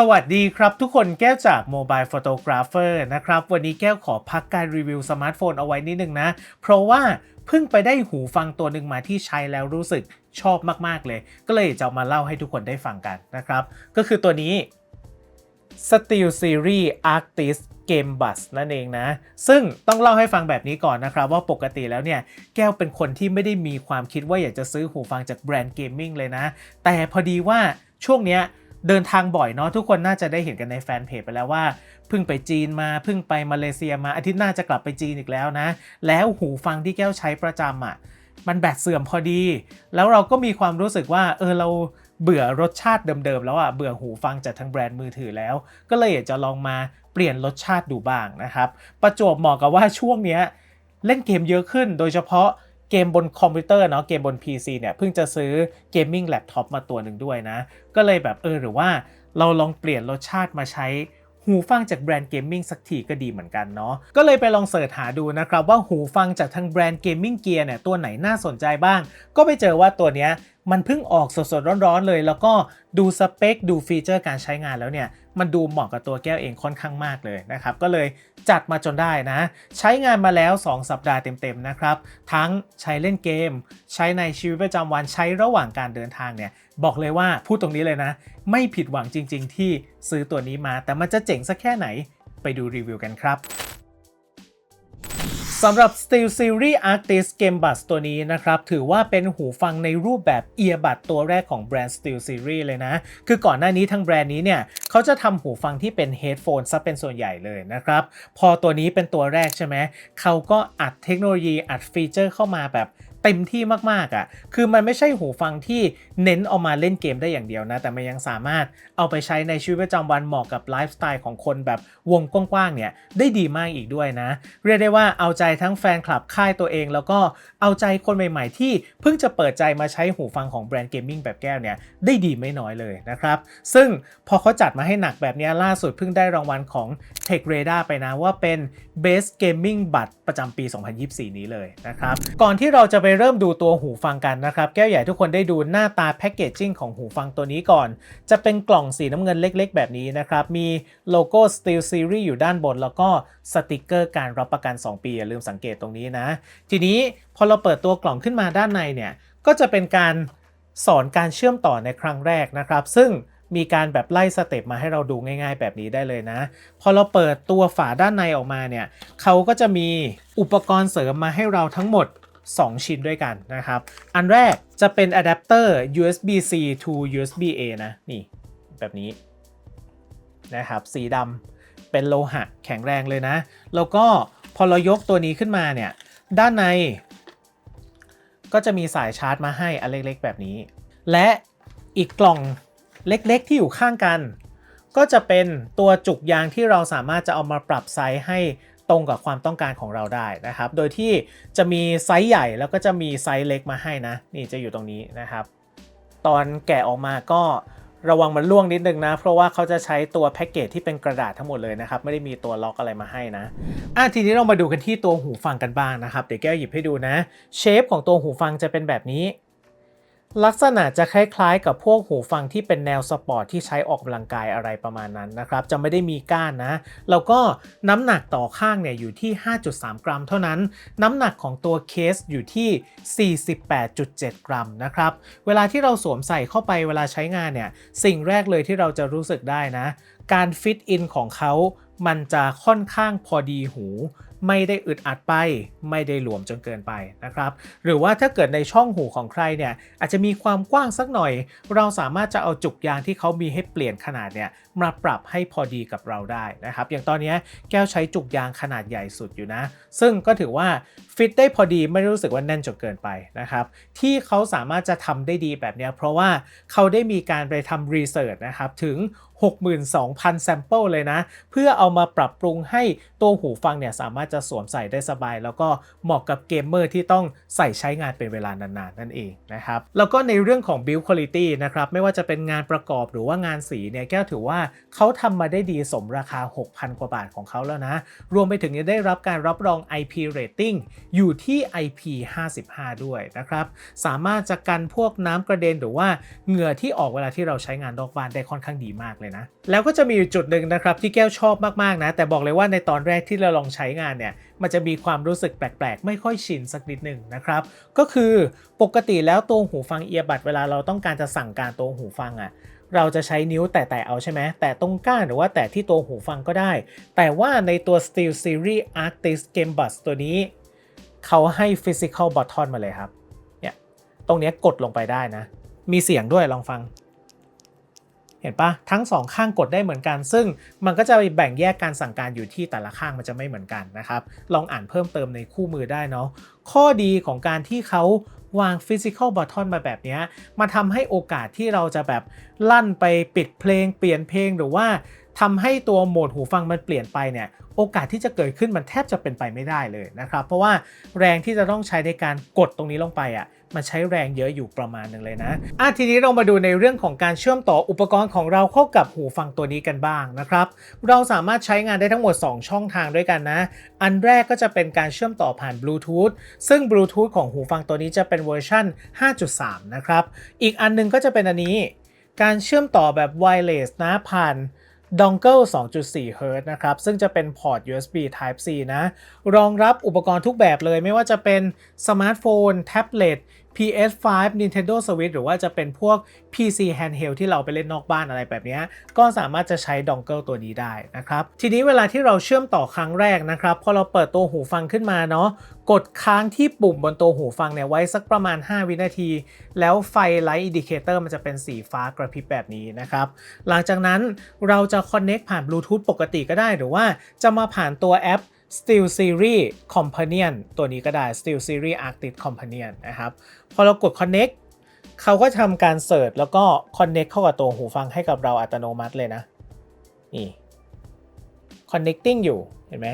สวัสดีครับทุกคนแก้วจาก Mobile Photographer นะครับ วันนี้แก้วขอพักการรีวิวสมาร์ทโฟนเอาไว้นิดนึงนะ เพราะว่าเพิ่งไปได้หูฟังตัวหนึ่งมาที่ใช้แล้วรู้สึกชอบมาก ๆ เลย ก็เลยจะมาเล่าให้ทุกคนได้ฟังกันนะครับ ก็คือตัวนี้ Steel Series Arctis Game Bus นั่นเองนะ ซึ่งต้องเล่าให้ฟังแบบนี้ก่อนนะครับว่าปกติแล้วเนี่ย แก้วเป็นคนที่ไม่ได้มีความคิดว่าอยากจะซื้อหูฟังจากแบรนด์เกมมิ่งเลยนะ แต่พอดีว่าช่วงเนี้ย เดินทางบ่อยเนาะทุกคนน่าจะได้เห็นกันในแฟนเพจไปแล้วว่าเพิ่งไปจีนมาเพิ่งไปมาเลเซียมาอาทิตย์หน้าจะกลับไปจีนอีกแล้วนะ แล้วหูฟังที่แก้วใช้ประจำอะมันแบตเสื่อมพอดี แล้วเราก็มีความรู้สึกว่าเออเราเบื่อรสชาติเดิมๆแล้วอะเบื่อหูฟังจากทางแบรนด์มือถือแล้ว ก็เลยอยากจะลองมาเปลี่ยนรสชาติดูบ้างนะครับ ประจวบเหมาะกับว่าช่วงเนี้ยเล่นเกมเยอะขึ้น โดยเฉพาะ เกมบนคอมพิวเตอร์เนาะเกมบน PC เนี่ยเพิ่งจะซื้อเกมมิ่งแล็ปท็อปมาตัวหนึ่งด้วยนะ ก็เลยแบบเออหรือว่าเราลองเปลี่ยนรสชาติมาใช้หูฟังจากแบรนด์เกมมิ่งสักทีก็ดีเหมือนกันเนาะ ก็เลยไปลองเสิร์ชหาดูนะครับว่าหูฟังจากทางแบรนด์เกมมิ่งเกียร์เนี่ยตัวไหนน่าสนใจบ้าง ก็ไปเจอว่าตัวเนี้ย มันเพิ่งออกสดๆร้อนๆเลย แล้วก็ดูสเปค ดูฟีเจอร์การใช้งานแล้วเนี่ย มันดูเหมาะกับตัวแก้วเองค่อนข้างมากเลยนะครับ ก็เลยจัดมาจนได้นะ ใช้งานมาแล้ว 2 สัปดาห์เต็มๆนะครับ ทั้งใช้เล่นเกม ใช้ในชีวิตประจำวันใช้ระหว่างการเดินทางเนี่ย บอกเลยว่าพูดตรงนี้เลยนะ ไม่ผิดหวังจริง ๆ ที่ซื้อตัวนี้มา แต่มันจะเจ๋งสักแค่ไหนไปดูรีวิวกันครับ สำหรับ Steel Series Arctis Game Buds ตัวนี้นะครับ ถือว่าเป็นหูฟังในรูปแบบเอียบัตัวแรกของแบรนด์ Steel Series เลยนะ คือก่อนหน้านี้ทั้งแบรนด์นี้เนี่ย เขาจะทำหูฟังที่เป็นเฮดโฟนซะเป็นส่วนใหญ่เลยนะครับ พอตัวนี้เป็นตัวแรกใช่ไหม เขาก็อัดเทคโนโลยีอัดฟีเจอร์เข้ามาแบบ เต็มที่มากๆอะ่ะ คือมันไม่ใช่หูฟังที่เน้นเอามาเล่นเกมได้อย่างเดียวนะ แต่มันยังสามารถเอาไปใช้ในชีวิตประจำวันเหมาะกับไลฟ์สไตล์ของคนแบบวงกว้างๆเนี่ยได้ดีมากอีกด้วยนะ เรียกได้ว่าเอาใจทั้งแฟนคลับค่ายตัวเอง แล้วก็เอาใจคนใหม่ๆ ที่เพิ่งจะเปิดใจมาใช้หูฟังของแบรนด์เกมมิ่งแบบแก้วเนี่ยได้ดีไม่น้อยเลยนะครับ ซึ่งพอเขาจัดมาให้หนักแบบนี้ล่าสุดเพิ่งได้รางวัลของ Tech Radar ไปนะว่าเป็น Best Gaming บัตรประจำปี 2024 นี้เลยนะครับ ก่อนที่เราจะไปเริ่มดูตัวหูฟังกันนะครับ แก้วใหญ่ทุกคนได้ดูหน้าตาแพคเกจจิ้งของหูฟังตัวนี้ก่อน จะเป็นกล่องสีน้ำเงินเล็กๆ แบบนี้นะครับ มีโลโก้ Steel Series อยู่ด้านบน แล้วก็สติกเกอร์การรับประกัน 2 ปี อย่าลืมสังเกตตรงนี้นะ ทีนี้พอเราเปิดตัวกล่องขึ้นมาด้านในเนี่ย ก็จะเป็นการสอนการเชื่อมต่อในครั้งแรกนะครับ ซึ่งมีการแบบไล่สเต็ปมาให้เราดูง่าย ๆ แบบนี้ได้เลยนะ พอเราเปิดตัวฝาด้านในออกมาเนี่ยเขาก็จะมีอุปกรณ์เสริมมาให้เราทั้งหมด 2 ชิ้นด้วยกันนะครับ อันแรกจะเป็นอะแดปเตอร์ USB-C to USB-A นะ นี่ แบบนี้นะครับ สีดำเป็นโลหะแข็งแรงเลยนะ แล้วก็พอเรายกตัวนี้ขึ้นมาเนี่ย ด้านใน ก็จะมีสายชาร์จมาให้อันเล็กๆ แบบนี้ และอีกกล่องเล็กๆ ที่อยู่ข้างกัน ก็จะเป็นตัวจุกยางที่เราสามารถจะเอามาปรับไซส์ให้ ตรงกับความต้องการของเราได้นะครับ โดยที่จะมีไซส์ใหญ่แล้วก็จะมีไซส์เล็กมาให้นะ นี่จะอยู่ตรงนี้นะครับ ตอนแกะออกมาก็ระวังมันล่วงนิดนึงนะ เพราะว่าเขาจะใช้ตัวแพ็กเกจที่เป็นกระดาษทั้งหมดเลยนะครับ ไม่ได้มีตัวล็อกอะไรมาให้นะอะทีนี้เรามาดูกันที่ตัวหูฟังกันบ้างนะครับ เดี๋ยวแก้วหยิบให้ดูนะ เชฟของตัวหูฟังจะเป็นแบบนี้ ลักษณะจะคล้ายๆ กับพวกหูฟังที่เป็นแนวสปอร์ตที่ใช้ออกกำลังกายอะไรประมาณนั้นนะครับ จะไม่ได้มีก้านนะ แล้วก็น้ำหนักต่อข้างเนี่ยอยู่ที่ 5.3 กรัมเท่านั้น น้ำหนักของตัวเคสอยู่ที่ 48.7 กรัมนะครับ เวลาที่เราสวมใส่เข้าไปเวลาใช้งานเนี่ย สิ่งแรกเลยที่เราจะรู้สึกได้นะ การฟิตอินของเขามันจะค่อนข้างพอดีหู ไม่ได้อึดอัดไป ไม่ได้หลวมจนเกินไปนะครับ หรือว่าถ้าเกิดในช่องหูของใครเนี่ยอาจจะมีความกว้างสักหน่อย เราสามารถจะเอาจุกยางที่เขามีให้เปลี่ยนขนาดเนี่ยมาปรับให้พอดีกับเราได้นะครับ อย่างตอนนี้แก้วใช้จุกยางขนาดใหญ่สุดอยู่นะ ซึ่งก็ถือว่า ฟิตได้พอดีไม่รู้สึกว่าแน่นจนเกินไปนะครับ ที่เขาสามารถจะทำได้ดีแบบนี้เพราะว่าเขาได้มีการไปทำรีเสิร์ชนะครับ ถึง 62,000 แซมเปิลเลยนะ เพื่อเอามาปรับปรุงให้ตัวหูฟังเนี่ยสามารถจะสวมใส่ได้สบาย แล้วก็เหมาะกับเกมเมอร์ที่ต้องใส่ใช้งานเป็นเวลานานๆนั่นเองนะครับ แล้วก็ในเรื่องของ build quality นะครับ ไม่ว่าจะเป็นงานประกอบหรือว่างานสีเนี่ยแก้วถือว่าเขาทำมาได้ดีสมราคา 6,000 กว่าบาทของเขาแล้วนะ รวมไปถึงยังได้รับการรับรอง IP rating อยู่ที่ IP 55 ด้วยนะครับ สามารถจะกันพวกน้ำกระเด็นหรือว่าเหงื่อที่ออกเวลาที่เราใช้งานนอกบ้านได้ค่อนข้างดีมากเลยนะ แล้วก็จะมีอยู่จุดหนึ่งนะครับที่แก้วชอบมากๆนะ แต่บอกเลยว่าในตอนแรกที่เราลองใช้งานเนี่ย มันจะมีความรู้สึกแปลกๆ ไม่ค่อยชินสักนิดหนึ่งนะครับ ก็คือปกติแล้วตัวหูฟังเอียบัดเวลาเราต้องการจะสั่งการตัวหูฟังอะ่ะเราจะใช้นิ้วแตะๆเอาใช่ไหม แต่ตรงก้านหรือว่าแตะที่ตัวหูฟังก็ได้ แต่ว่าในตัว Steel Series Arctis Game Buds ตัวนี้ เขาให้ Physical Button มาเลยครับ เนี่ย ตรงนี้กดลงไปได้นะ มีเสียงด้วยลองฟัง เห็นปะทั้งสองข้างกดได้เหมือนกัน ซึ่งมันก็จะแบ่งแยกการสั่งการอยู่ที่แต่ละข้างมันจะไม่เหมือนกันนะครับ ลองอ่านเพิ่มเติมในคู่มือได้เนาะ ข้อดีของการที่เขาวาง Physical Button มาแบบนี้มาทำให้โอกาสที่เราจะแบบลั่นไปปิดเพลงเปลี่ยนเพลงหรือว่า ทำให้ตัวโหมดหูฟังมันเปลี่ยนไปเนี่ยโอกาสที่จะเกิดขึ้นมันแทบจะเป็นไปไม่ได้เลยนะครับ เพราะว่าแรงที่จะต้องใช้ในการกดตรงนี้ลงไปอะมันใช้แรงเยอะอยู่ประมาณหนึ่งเลยนะอะทีนี้เรามาดูในเรื่องของการเชื่อมต่ออุปกรณ์ของเราเข้ากับหูฟังตัวนี้กันบ้างนะครับ เราสามารถใช้งานได้ทั้งหมด 2 ช่องทางด้วยกันนะ อันแรกก็จะเป็นการเชื่อมต่อผ่านบลูทูธซึ่งบลูทูธของหูฟังตัวนี้จะเป็นเวอร์ชัน5.3 นะครับ อีกอันหนึงก็จะเป็นอันนี้ การเชื่อมต่อแบบไวเลสนะผ่าน ดองเกิล2.4 Hz นะครับ ซึ่งจะเป็นพอร์ต USB Type C นะ รองรับอุปกรณ์ทุกแบบเลยไม่ว่าจะเป็นสมาร์ทโฟน แท็บเล็ต PS5 Nintendo Switch หรือว่าจะเป็นพวก PC handheld ที่เราไปเล่นนอกบ้านอะไรแบบนี้ ก็สามารถจะใช้ดองเกิลตัวนี้ได้นะครับ ทีนี้เวลาที่เราเชื่อมต่อครั้งแรกนะครับ พอเราเปิดตัวหูฟังขึ้นมาเนาะกดค้างที่ปุ่มบนตัวหูฟังเนี่ยไว้สักประมาณ 5 วินาที แล้วไฟไลท์อินดิเคเตอร์มันจะเป็นสีฟ้ากระพริบแบบนี้นะครับ หลังจากนั้นเราจะ Connect ผ่านบลูทูธปกติก็ได้ หรือว่าจะมาผ่านตัวแอป Steel Series Companion ตัวนี้ก็ได้ Steel Series Arctic Companion นะครับ พอเรากด Connect เขาก็ทำการเสิร์ชแล้วก็ Connect เข้ากับตัวหูฟังให้กับเราอัตโนมัติเลยนะ นี่ Connecting อยู่ เห็นไหม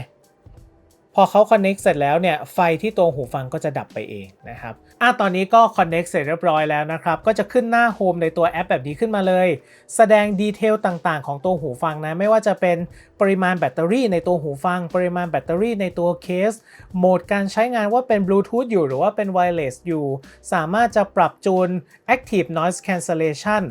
พอเขา connect เสร็จแล้วเนี่ยไฟที่ตัวหูฟังก็จะดับไปเองนะครับอะตอนนี้ก็ connect เสร็จเรียบร้อยแล้วนะครับ ก็จะขึ้นหน้าโฮมในตัวแอปแบบนี้ขึ้นมาเลย แสดงดีเทลต่างๆ ของตัวหูฟังนะ ไม่ว่าจะเป็นปริมาณแบตเตอรี่ในตัวหูฟัง ปริมาณแบตเตอรี่ในตัวเคส โหมดการใช้งานว่าเป็นบลูทูธอยู่หรือว่าเป็นไวเลสอยู่ สามารถจะปรับจูน Active Noise Cancellation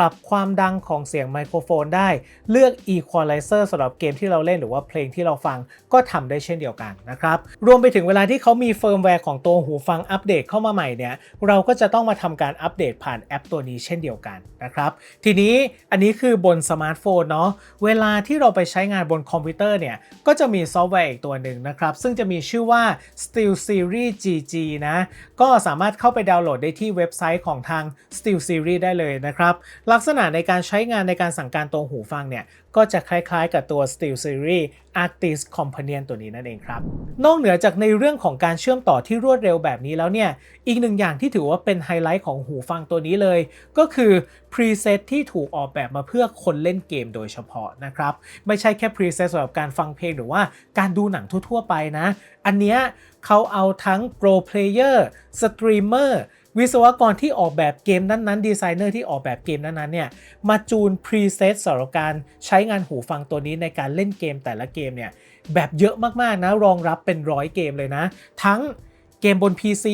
รับความดังของเสียงไมโครโฟนได้ เลือก Equalizer สำหรับเกมที่เราเล่นหรือว่าเพลงที่เราฟังก็ทำได้เช่นเดียวกันนะครับ รวมไปถึงเวลาที่เขามีเฟิร์มแวร์ของตัวหูฟังอัปเดตเข้ามาใหม่เนี่ย เราก็จะต้องมาทำการอัปเดตผ่านแอปตัวนี้เช่นเดียวกันนะครับ ทีนี้อันนี้คือบนสมาร์ทโฟนเนาะ เวลาที่เราไปใช้งานบนคอมพิวเตอร์เนี่ย ก็จะมีซอฟต์แวร์อีกตัวหนึ่งนะครับ ซึ่งจะมีชื่อว่า Steel Series GG นะ ก็สามารถเข้าไปดาวน์โหลดได้ที่เว็บไซต์ของทาง Steel Series ได้เลยนะครับลักษณะในการใช้งานในการสั่งการตัวหูฟังเนี่ย ก็จะคล้ายๆกับตัว Steel Series Artist Companion ตัวนี้นั่นเองครับ นอกเหนือจากในเรื่องของการเชื่อมต่อที่รวดเร็วแบบนี้แล้วเนี่ย อีกหนึ่งอย่างที่ถือว่าเป็นไฮไลท์ของหูฟังตัวนี้เลย ก็คือพรีเซตที่ถูกออกแบบมาเพื่อคนเล่นเกมโดยเฉพาะนะครับ ไม่ใช่แค่พรีเซตสำหรับการฟังเพลงหรือว่าการดูหนังทั่วๆไปนะ อันเนี้ยเขาเอาทั้งโปรเพลเยอร์สตรีมเมอร์ วิศวกรที่ออกแบบเกมนั้นๆดีไซเนอร์ที่ออกแบบเกมนั้นๆเนี่ยมาจูนพรีเซตสำหรับการใช้งานหูฟังตัวนี้ในการเล่นเกมแต่ละเกมเนี่ยแบบเยอะมากๆนะรองรับเป็นร้อยเกมเลยนะ ทั้งเกมบน PC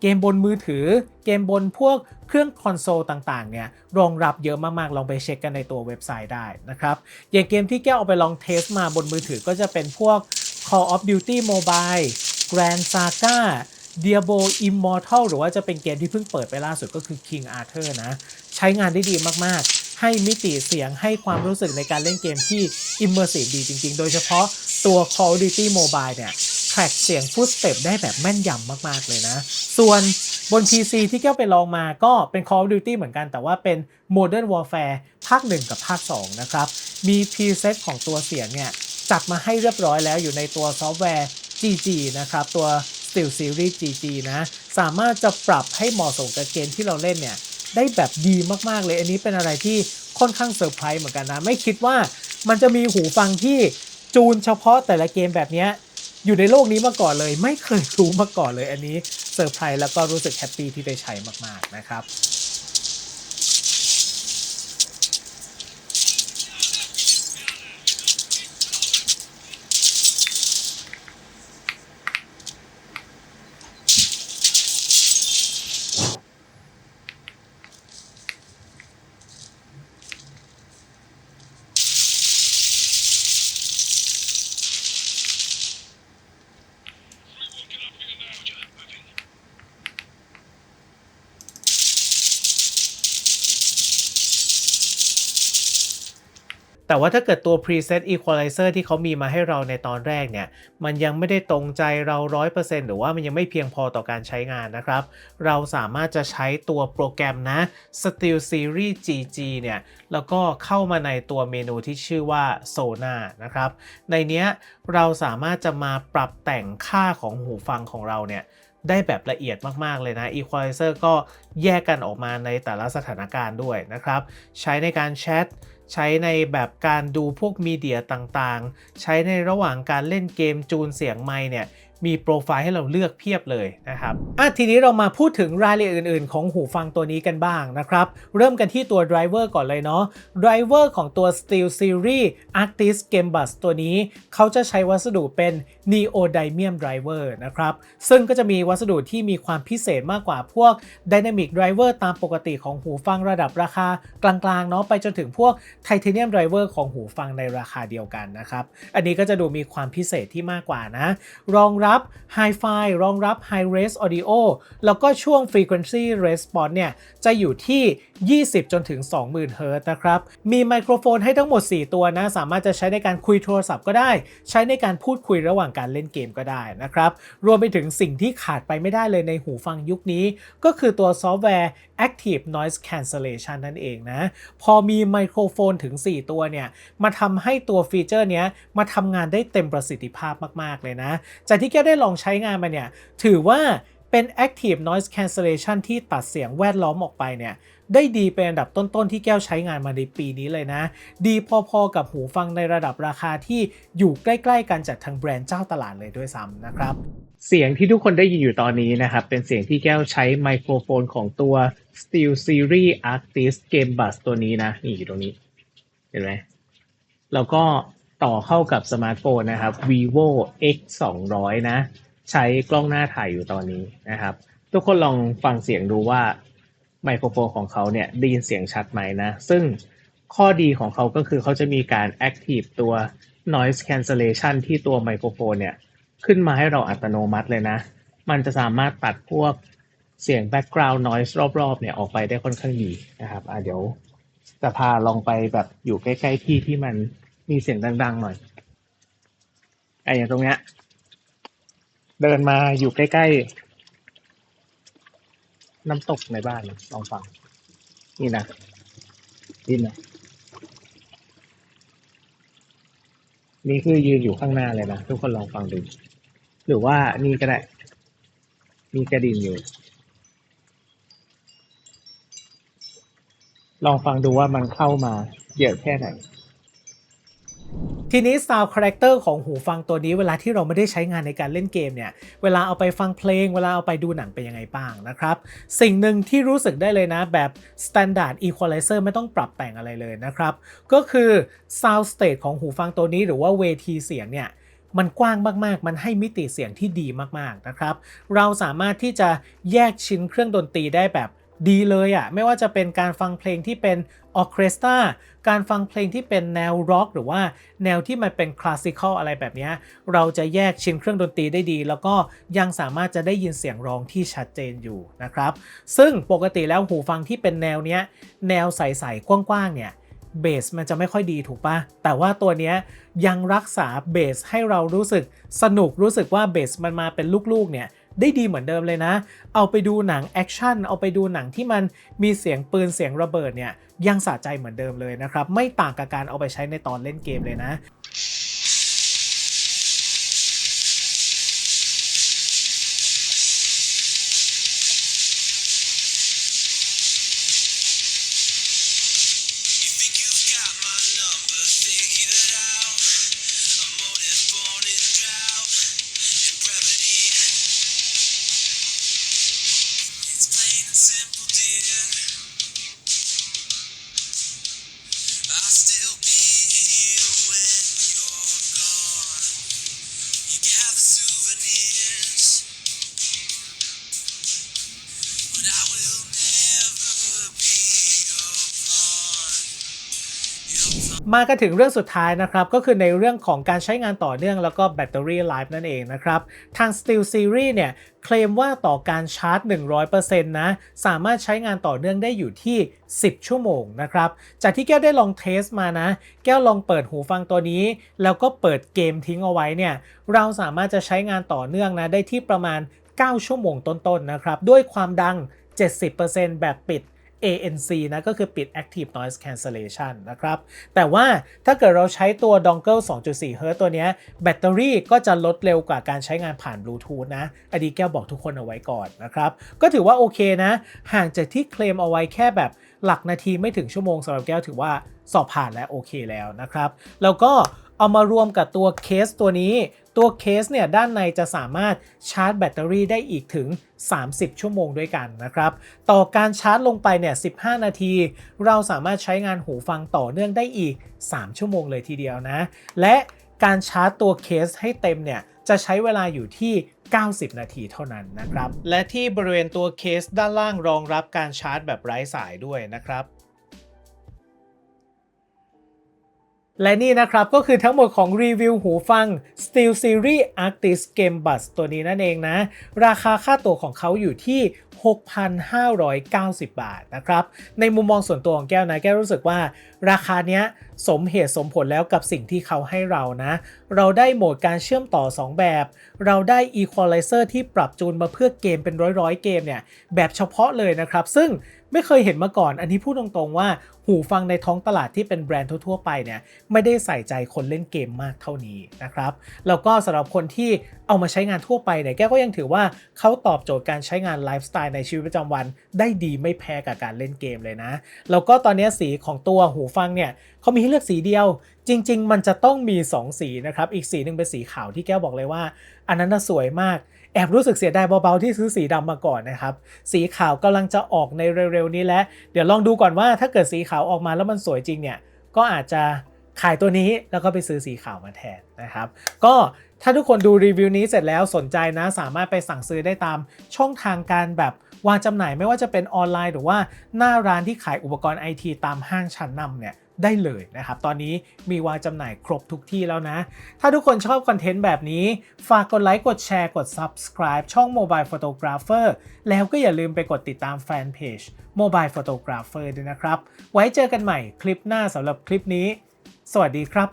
เกมบนมือถือ เกมบนพวกเครื่องคอนโซลต่างๆเนี่ยรองรับเยอะมากๆ ลองไปเช็คกันในตัวเว็บไซต์ได้นะครับอย่างเกมที่แก้วเอาไปลองเทสมาบนมือถือก็จะเป็นพวก Call of Duty Mobile Grand Saga Diablo Immortal หรือว่าจะเป็นเกมที่เพิ่งเปิดไปล่าสุดก็คือ King Arthur นะ ใช้งานได้ดีมากๆ ให้มิติเสียงให้ความรู้สึกในการเล่นเกมที่ immersive ดีจริง ๆ โดยเฉพาะตัว Call of Duty Mobile เนี่ยแทร็กเสียงฟุตสเต็ปได้แบบแม่นยำมากๆเลยนะ ส่วนบน PC ที่แก้วไปลองมาก็เป็น Call of Duty เหมือนกันแต่ว่าเป็น Modern Warfare ภาค 1 กับภาค 2 นะครับ มีพรีเซตของตัวเสียงเนี่ยจัดมาให้เรียบร้อยแล้วอยู่ในตัวซอฟต์แวร์ GG นะครับ ตัว Steel Series GG นะ สามารถจะปรับให้เหมาะสมกับเกมที่เราเล่นเนี่ย ได้แบบดีมากๆเลย อันนี้เป็นอะไรที่ค่อนข้างเซอร์ไพรส์เหมือนกันนะ ไม่คิดว่ามันจะมีหูฟังที่จูนเฉพาะแต่ละเกมแบบนี้อยู่ในโลกนี้มาก่อนเลย ไม่เคยรู้มาก่อนเลยอันนี้เซอร์ไพรส์แล้วก็รู้สึกแฮปปี้ที่ได้ใช้มากๆนะครับ แต่ว่าถ้าเกิดตัว preset equalizer ที่เขามีมาให้เราในตอนแรกเนี่ย มันยังไม่ได้ตรงใจเรา 100%หรือว่ามันยังไม่เพียงพอต่อการใช้งานนะครับ เราสามารถจะใช้ตัวโปรแกรมนะ Steel Series GG เนี่ย แล้วก็เข้ามาในตัวเมนูที่ชื่อว่า Sona นะครับ ในเนี้ยเราสามารถจะมาปรับแต่งค่าของหูฟังของเราเนี่ยได้แบบละเอียดมาก ๆ เลยนะ Equalizer ก็แยกกันออกมาในแต่ละสถานการณ์ด้วยนะครับ ใช้ในการแชท ใช้ในแบบการดูพวกมีเดียต่างๆ ใช้ในระหว่างการเล่นเกมจูนเสียงไม้เนี่ย มีโปรไฟล์ให้เราเลือกเพียบเลยนะครับอะทีนี้เรามาพูดถึงรายละเอียดอื่น ๆ ของหูฟังตัวนี้กันบ้างนะครับ เริ่มกันที่ตัวไดรเวอร์ก่อนเลยเนาะไดรเวอร์ของตัว Steel Series Arctis Game Bus ตัวนี้เขาจะใช้วัสดุเป็น Neodymium Driver นะครับ ซึ่งก็จะมีวัสดุที่มีความพิเศษมากกว่าพวก Dynamic Driver ตามปกติของหูฟังระดับราคากลางๆเนาะไปจนถึงพวก Titanium Driver ของหูฟังในราคาเดียวกันนะครับ อันนี้ก็จะดูมีความพิเศษที่มากกว่านะ รองรับ Hi-Fi รองรับ High Res Audio แล้วก็ช่วง Frequency Response เนี่ย จะอยู่ที่ 20 จนถึง 20,000 Hz นะครับ มีไมโครโฟนให้ทั้งหมด 4 ตัวนะ สามารถจะใช้ในการคุยโทรศัพท์ก็ได้ ใช้ในการพูดคุยระหว่างการเล่นเกมก็ได้นะครับ รวมไปถึงสิ่งที่ขาดไปไม่ได้เลยในหูฟังยุคนี้ ก็คือตัวซอฟต์แวร์ Active Noise Cancellation นั่นเองนะ พอมีไมโครโฟนถึง 4 ตัวเนี่ย มาทำให้ตัวฟีเจอร์เนี้ยมาทำงานได้เต็มประสิทธิภาพมาก ๆ เลยนะ จากที่ก้วได้ลองใช้งานมาเนี่ย ถือว่าเป็น Active Noise Cancellation ที่ตัดเสียงแวดล้อมออกไปเนี่ย ได้ดีเป็นอันดับต้นๆที่แก้วใช้งานมาในปีนี้เลยนะ ดีพอๆกับหูฟังในระดับราคาที่อยู่ใกล้ๆกันจากทางแบรนด์เจ้าตลาดเลยด้วยซ้ำนะครับเสียงที่ทุกคนได้ยินอยู่ตอนนี้นะครับ เป็นเสียงที่แก้วใช้ไมโครโฟนของตัว Steel Series artist Game Bus ตัวนี้นะ นี่อยู่ตรงนี้ เห็นไหมแล้วก็ ต่อเข้ากับสมาร์ทโฟนนะครับ vivo x 2 0 0นะ ใช้กล้องหน้าถ่ายอยู่ตอนนี้นะครับ ทุกคนลองฟังเสียงดูว่าไมโครโฟนของเขาเนี่ยได้ยินเสียงชัดไหมนะ ซึ่งข้อดีของเขาก็คือเขาจะมีการ active ตัว noise cancellation ที่ตัวไมโครโฟนเนี่ย ขึ้นมาให้เราอัตโนมัติเลยนะ มันจะสามารถตัดพวกเสียง background noise รอบๆ เนี่ยออกไปได้ค่อนข้างดีนะครับอะเดี๋ยวจะพาลองไปแบบอยู่ใกล้ ๆ ที่ที่มัน มีเสียงดังๆหน่อยไอ้อย่างตรงเนี้ย เดินมาอยู่ใกล้ๆ น้ำตกในบ้านลองฟัง นี่นะดินนะนี่คือยืนอยู่ข้างหน้าเลยนะ ทุกคนลองฟังดู หรือว่านี่ก็ได้ มีกระดิ่งอยู่ ลองฟังดูว่ามันเข้ามาเยอะแค่ไหน ทีนี้ Sound Character ของหูฟังตัวนี้เวลาที่เราไม่ได้ใช้งานในการเล่นเกมเนี่ย เวลาเอาไปฟังเพลง เวลาเอาไปดูหนังเป็นยังไงบ้างนะครับ สิ่งหนึ่งที่รู้สึกได้เลยนะแบบ Standard Equalizer ไม่ต้องปรับแต่งอะไรเลยนะครับ ก็คือ Sound Stage ของหูฟังตัวนี้หรือว่าเวทีเสียงเนี่ยมันกว้างมากๆ มันให้มิติเสียงที่ดีมากๆนะครับ เราสามารถที่จะแยกชิ้นเครื่องดนตรีได้แบบ ดีเลยอะ่ะไม่ว่าจะเป็นการฟังเพลงที่เป็นออเคสตราการฟังเพลงที่เป็นแนวร็อกหรือว่าแนวที่มันเป็นคลาสสิคอลอะไรแบบเนี้ยเราจะแยกชิ้นเครื่องดนตรีได้ดี แล้วก็ยังสามารถจะได้ยินเสียงร้องที่ชัดเจนอยู่นะครับ ซึ่งปกติแล้วหูฟังที่เป็นแนวเนี้ยแนวใสๆกว้างๆเนี่ยเบสมันจะไม่ค่อยดีถูกปะแต่ว่าตัวเนี้ยยังรักษาเบสให้เรารู้สึกสนุกรู้สึกว่าเบสมันมาเป็นลูกๆเนี่ย ได้ดีเหมือนเดิมเลยนะ เอาไปดูหนังแอคชั่น เอาไปดูหนังที่มันมีเสียงปืนเสียงระเบิดเนี่ยยังสะใจเหมือนเดิมเลยนะครับ ไม่ต่างกับการเอาไปใช้ในตอนเล่นเกมเลยนะ มากันถึงเรื่องสุดท้ายนะครับก็คือในเรื่องของการใช้งานต่อเนื่องแล้วก็แบตเตอรี่ไลฟ์นั่นเองนะครับ ทาง Steel Series เนี่ยเคลมว่าต่อการชาร์จ 100%นะสามารถใช้งานต่อเนื่องได้อยู่ที่ 10 ชั่วโมงนะครับ จากที่แก้วได้ลองเทสมานะ แก้วลองเปิดหูฟังตัวนี้ แล้วก็เปิดเกมทิ้งเอาไว้เนี่ยเราสามารถจะใช้งานต่อเนื่องนะได้ที่ประมาณ 9 ชั่วโมงต้นๆนะครับด้วยความดัง 70%แบบปิด ANC นะก็คือปิด Active Noise Cancellation นะครับ แต่ว่าถ้าเกิดเราใช้ตัว Dongle 2.4 Hz ตัวนี้แบตเตอรี่ก็จะลดเร็วกว่าการใช้งานผ่านบลูทูธนะอันนี้แก้วบอกทุกคนเอาไว้ก่อนนะครับ ก็ถือว่าโอเคนะ ห่างจากที่เคลมเอาไว้แค่แบบหลักนาทีไม่ถึงชั่วโมงสำหรับแก้วถือว่าสอบผ่านและโอเคแล้วนะครับ แล้วก็ เอามารวมกับตัวเคสตัวนี้ ตัวเคสเนี่ยด้านในจะสามารถชาร์จแบตเตอรี่ได้อีกถึง 30 ชั่วโมงด้วยกันนะครับ ต่อการชาร์จลงไปเนี่ย 15 นาที เราสามารถใช้งานหูฟังต่อเนื่องได้อีก 3 ชั่วโมงเลยทีเดียวนะ และการชาร์จตัวเคสให้เต็มเนี่ยจะใช้เวลาอยู่ที่ 90 นาทีเท่านั้นนะครับ และที่บริเวณตัวเคสด้านล่างรองรับการชาร์จแบบไร้สายด้วยนะครับ และนี่นะครับก็คือทั้งหมดของรีวิวหูฟัง Steel Series Arctis Game Buds ตัวนี้นั่นเองนะ ราคาค่าตัวของเขาอยู่ที่ 6,590 บาทนะครับ ในมุมมองส่วนตัวของแก้วนะแก้วรู้สึกว่า ราคาเนี้ยสมเหตุสมผลแล้วกับสิ่งที่เขาให้เรานะ เราได้โหมดการเชื่อมต่อ 2 แบบ เราได้ Equalizer ที่ปรับจูนมาเพื่อเกมเป็นร้อยๆ เกมเนี่ย แบบเฉพาะเลยนะครับ ซึ่งไม่เคยเห็นมาก่อน อันนี้พูดตรงๆว่า หูฟังในท้องตลาดที่เป็นแบรนด์ทั่วๆไปเนี่ย ไม่ได้ใส่ใจคนเล่นเกมมากเท่านี้นะครับ แล้วก็สำหรับคนที่เอามาใช้งานทั่วไปเนี่ยแก้วก็ยังถือว่าเขาตอบโจทย์การใช้งานไลฟ์สไตล์ในชีวิตประจำวัน ได้ดีไม่แพ้กับการเล่นเกมเลยนะ แล้วก็ตอนนี้สีของตัวหูฟังเนี่ยเขามีให้เลือกสีเดียว จริง ๆ มันจะต้องมี 2 สีนะครับ อีกสีหนึ่งเป็นสีขาวที่แก้วบอกเลยว่า อันนั้นน่ะสวยมากแอบรู้สึกเสียดายเบาๆที่ซื้อสีดำมาก่อนนะครับ สีขาวกำลังจะออกในเร็วๆนี้แล้ว เดี๋ยวลองดูก่อนว่าถ้าเกิดสีขาวออกมาแล้วมันสวยจริงเนี่ย ก็อาจจะ ขายตัวนี้แล้วก็ไปซื้อสีขาวมาแทนนะครับ ก็ถ้าทุกคนดูรีวิวนี้เสร็จแล้วสนใจนะ สามารถไปสั่งซื้อได้ตามช่องทางการแบบวางจำหน่ายไม่ว่าจะเป็นออนไลน์หรือว่าหน้าร้านที่ขายอุปกรณ์ไอทีตามห้างชั้นนำเนี่ยได้เลยนะครับ ตอนนี้มีวางจำหน่ายครบทุกที่แล้วนะ ถ้าทุกคนชอบคอนเทนต์แบบนี้ ฝากกดไลค์ กดแชร์ กด Subscribe ช่อง Mobile Photographer แล้วก็อย่าลืมไปกดติดตามแฟนเพจ Mobile Photographer ด้วยนะครับ ไว้เจอกันใหม่คลิปหน้าสำหรับคลิปนี้ สวัสดีครับ